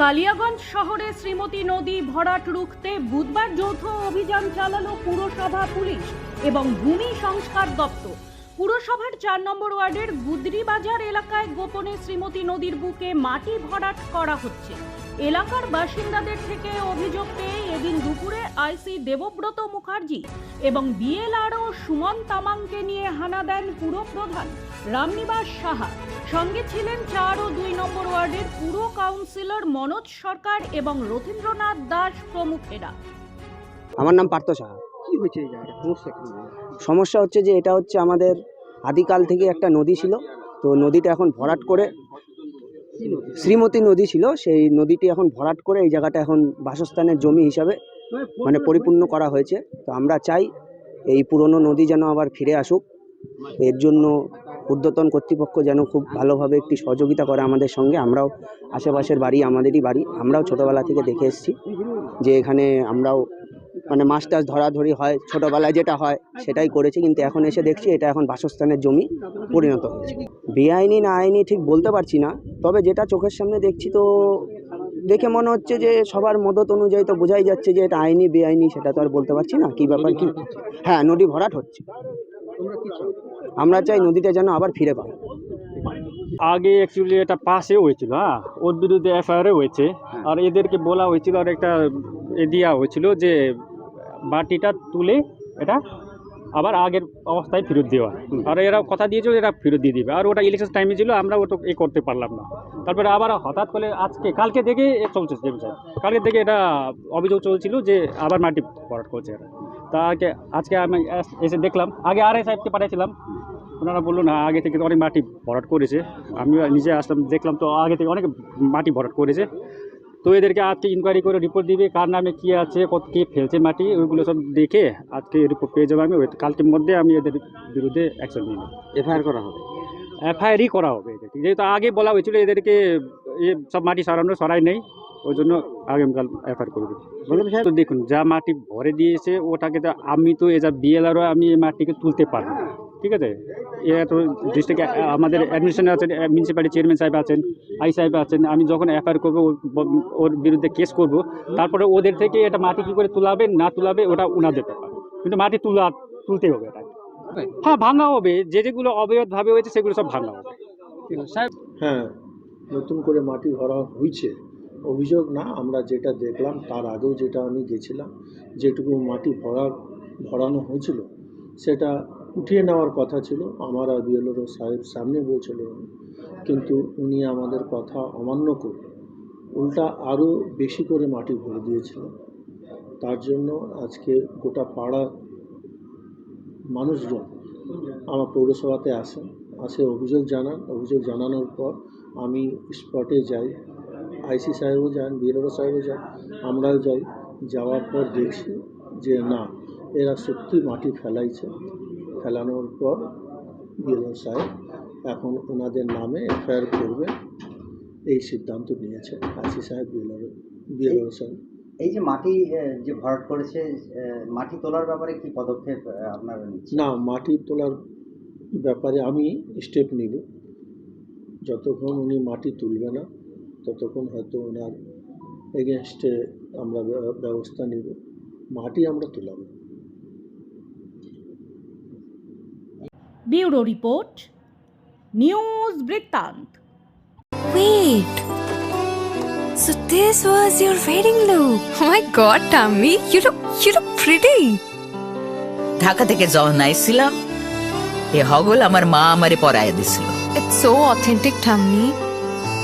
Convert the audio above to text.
কালিয়াগঞ্জ শহরে শ্রীমতী নদী ভরাট রুখতে বুধবার যৌথ অভিযান চালালো পুরসভা পুলিশ এবং ভূমি সংস্কার দপ্তর। পুরসভার চার নম্বর ওয়ার্ডের গুদরি বাজার এলাকায় গোপনে শ্রীমতী নদীর বুকে মাটি ভরাট করা হচ্ছে। এলাকার বাসিন্দাদের থেকে অভিযোগ পেয়ে এদিন দুপুরে আইসি দেবব্রত মুখার্জি এবং বিএলআরও সুমন তামাংকে নিয়ে হানা দেন পুরপ্রধান রামনিবাস সাহা। সঙ্গে ছিলেন চার ও দুই নম্বর ওয়ার্ডের পুর কাউন্সিলর মনোজ সরকার এবং রথীন্দ্রনাথ দাস প্রমুখেরা। আমার নাম পার্থ সাহা। কি হয়েছে এই জায়গাটা? সমস্যা কি? সমস্যা হচ্ছে যে এটা হচ্ছে আমাদের আদিকাল থেকে একটা নদী ছিল তো নদীটা এখন ভরাট করে কি নদী? শ্রীমতী নদী ছিল সেই নদীটি এখন ভরাট করে এই জায়গাটা এখন বাসস্থানের জমি হিসাবে মানে পরিপূর্ণ করা হয়েছে। তো আমরা চাই এই পুরনো নদী যেন আবার ফিরে আসুক। এর জন্য ঊর্ধ্বতন কর্তৃপক্ষ যেন খুব ভালোভাবে একটি সহযোগিতা করে আমাদের সঙ্গে। আমরাও আশেপাশের বাড়ি, আমাদেরই বাড়ি, আমরাও ছোটোবেলা থেকে দেখে এসেছি যে এখানে আমরাও মানে মাছ টাছ ধরাধরি হয়, ছোটোবেলায় যেটা হয় সেটাই করেছি। কিন্তু এখন এসে দেখছি এটা এখন বাসস্থানের জমি পরিণত হয়েছে। বেআইনি না আইনি ঠিক বলতে পারছি না, তবে যেটা চোখের সামনে দেখছি তো দেখে মনে হচ্ছে যে সবার মদত অনুযায়ী তো বোঝাই যাচ্ছে যে এটা আইনি, বেআইনি সেটা তো আর বলতে পারছি না। কি ব্যাপার কি? হ্যাঁ নদী ভরাট হচ্ছে। আমরা চাই নদীটা যেন আবার ফিরে পাই আগে অ্যাকচুয়ালি এটা পাশে হয়েছিল হ্যাঁ? ওর বিরুদ্ধে এফআইআর হয়েছে। আর এদেরকে বলা হয়েছিল আর একটা এ দেওয়া হয়েছিল যে বাটিটা তুলে এটা আবার আগের অবস্থায় ফেরত দেওয়া। আর এরা কথা দিয়েছিল এরা ফেরত দিয়ে দেবে। আর ওটা ইলেকশন টাইমে ছিল আমরা ওটা এ করতে পারলাম না। তারপরে আবার হঠাৎ করে আজকে কালকে থেকে এ চলছে কালকে থেকে এটা অভিযোগ চলছিল যে আবার মাটি ভরাট করছে এরা। তা আগে আজকে আমি এস- দেখলাম আগে আর এ সাহেবকে পাঠিয়েছিলাম। ওনারা বলল না আগে থেকে তো অনেক মাটি ভরাট করেছে। আমি নিজে আসলাম দেখলাম তো আগে থেকে অনেক মাটি ভরাট করেছে। তো এদেরকে আজকে ইনকোয়ারি করে রিপোর্ট দিবে কার নামে কী আছে কত কে ফেলছে মাটি ওইগুলো সব দেখে আজকে রিপোর্ট পেয়ে যাব আমি। ওই- কালকের মধ্যে আমি এদের বিরুদ্ধে অ্যাকশন নিয়ে নেব এফআইআর করা হবে? এফআইআরই করা হবে। এদেরকে যেহেতু আগে বলা হয়েছিল এদেরকে এ সব মাটি সরানো সরাই নেই। ওই জন্য আগামীকাল এফআইআর করে দেবো তো দেখুন যা মাটি ভরে দিয়েছে ওটাকে তো আমি তো এ যা বিএলআরও আমি এই মাটিকে তুলতে পারব না। ঠিক আছে? এ তো ডিস্ট্রিক্ট আমাদের অ্যাডমিনিস্ট্রেশন আছেন মিউনিসিপ্যালিটি চেয়ারম্যান সাহেব আছেন আই সাহেব আছেন আমি যখন এফআইআর করব ওর ওর বিরুদ্ধে কেস করব তারপরে ওদের থেকে এটা মাটি কী করে তুলাবে না তুলাবে ওটা ওনাদের ব্যাপার। কিন্তু মাটি তুলা তুলতে হবে এটা। হ্যাঁ ভাঙা হবে যে যেগুলো অবৈধভাবে হয়েছে সেগুলো সব ভাঙা হবে। হ্যাঁ নতুন করে মাটি ভরা হয়েছে। অভিযোগ, না, আমরা যেটা দেখলাম, তার আগেও যেটা আমি গেছিলাম, যেটুকু মাটি ভরা, ভরানো হয়েছিল, সেটা উঠিয়ে নেওয়ার কথা ছিল, আমার আর বিএলওর সাহেব সামনে বলছিল কিন্তু উনি আমাদের কথা অমান্য করে উল্টা আরও বেশি করে মাটি ভরে দিয়েছিল। তার জন্য আজকে গোটা পাড়া মানুষজন আমার পৌরসভাতে আসেন, আসে অভিযোগ জানান। অভিযোগ জানানোর পর আমি স্পটে যাই। আইসি সাহেবও যান বিএলও সাহেবও যান আমরাও যাই। যাওয়ার পর দেখছি যে না এরা সত্যি মাটি ফেলাইছে। ফেলানোর পর বিএলও সাহেব এখন ওনাদের নামে এফআইআর করবে এই সিদ্ধান্ত নিয়েছে আইসি সাহেব বিএলও বিএলও সাহেব। এই যে মাটি যে ভরাট করেছে মাটি তোলার ব্যাপারে কি পদক্ষেপ আপনারা না মাটি তোলার ব্যাপারে আমি স্টেপ নিব। যতক্ষণ উনি মাটি তুলবে না ততক্ষণ হয়তো ওনার এগেনস্টে আমরা ব্যবস্থা নিব মাটি আমরা তুলাবো ব্যুরো রিপোর্ট নিউজ বৃত্তান্ত Wait. So this was your wedding look. Oh my god, Tammy, you look you look pretty. Dhaka থেকে যখন আইছিলাম এ হগল আমার মা আমারে পরায় দিছিল It's so authentic, Tammy.